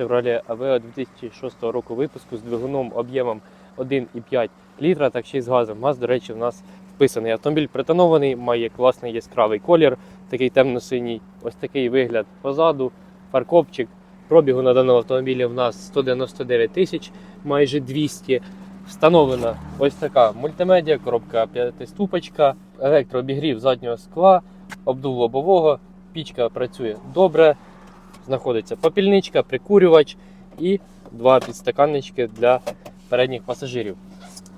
Chevrolet Aveo 2006 року випуску з двигуном об'ємом 1,5 літра, так ще й з газом. Газ, до речі, у нас вписаний. Автомобіль притонований, має класний яскравий колір, такий темно-синій. Ось такий вигляд позаду, фаркопчик. Пробігу на даному автомобілі в нас 199 тисяч, майже 200. Встановлена ось така мультимедіа, коробка п'ятиступочка, електрообігрів заднього скла, обдув лобового, пічка працює добре, знаходиться попільничка, прикурювач і два підстаканнички для передніх пасажирів.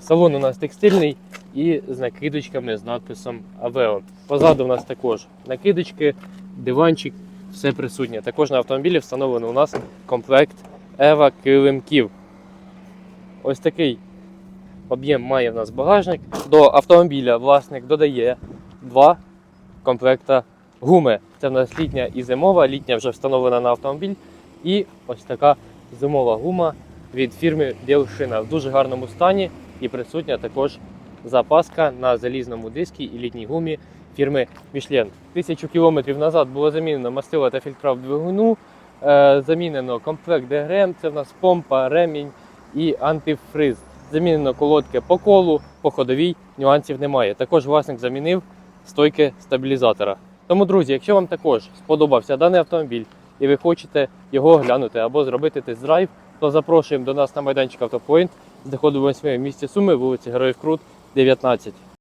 Салон у нас текстильний і з накидочками з надписом Aveo. Позаду у нас також накидочки, диванчик, все присутнє. Також на автомобілі встановлено у нас комплект Ева килимків. Ось такий об'єм має в нас багажник. До автомобіля власник додає два комплекта гуми. Це в нас літня і зимова. Літня вже встановлена на автомобіль. І ось така зимова гума від фірми Білшина в дуже гарному стані. І присутня також запаска на залізному дискі і літній гумі фірми Michelin. Тисячу кілометрів назад було замінено мастило та фільтра в двигуну. Е, замінено комплект ДГРМ, це в нас помпа, ремінь і антифриз. Замінено колодки по колу, по ходовій нюансів немає. Також власник замінив стойки стабілізатора. Тому, друзі, якщо вам також сподобався даний автомобіль і ви хочете його оглянути або зробити тест-драйв, то запрошуємо до нас на майданчик Автопоінт. Знаходимося ми в місті Суми, вулиці Героїв Крут, 19.